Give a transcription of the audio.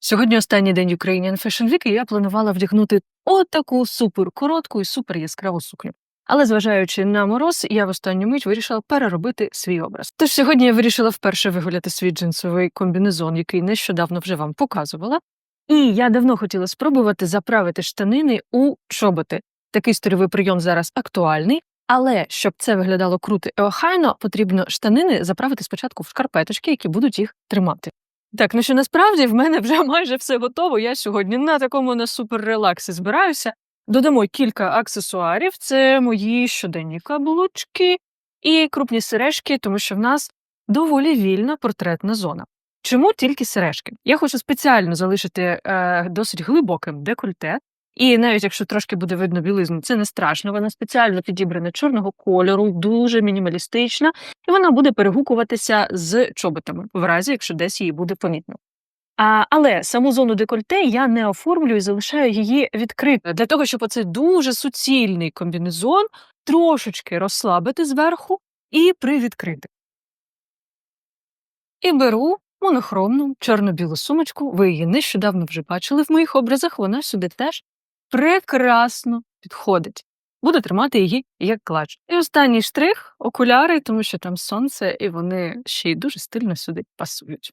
Сьогодні останній день Ukrainian Fashion Week, і я планувала вдягнути отаку супер коротку і супер яскраву сукню. Але зважаючи на мороз, я в останню мить вирішила переробити свій образ. Тож сьогодні я вирішила вперше вигуляти свій джинсовий комбінезон, який нещодавно вже вам показувала. І я давно хотіла спробувати заправити штанини у чоботи. Такий стильовий прийом зараз актуальний, але щоб це виглядало круто і охайно, потрібно штанини заправити спочатку в шкарпеточки, які будуть їх тримати. Так, ну що насправді в мене вже майже все готово. Я сьогодні на такому на супер релаксі збираюся. Додамо кілька аксесуарів: це мої щоденні каблучки і крупні сережки, тому що в нас доволі вільна портретна зона. Чому тільки сережки? Я хочу спеціально залишити е, досить глибоким декольте, і навіть якщо трошки буде видно білизну, це не страшно. Вона спеціально підібрана чорного кольору, дуже мінімалістична, і вона буде перегукуватися з чоботами, в разі якщо десь її буде помітно. А, але саму зону декольте я не оформлюю і залишаю її відкритою для того, щоб оцей дуже суцільний комбінезон трошечки розслабити зверху і привідкрити. І беру монохромну чорно-білу сумочку. Ви її нещодавно вже бачили в моїх образах. Вона сюди теж прекрасно підходить. Буду тримати її як клач. І останній штрих окуляри, тому що там сонце, і вони ще й дуже стильно сюди пасують.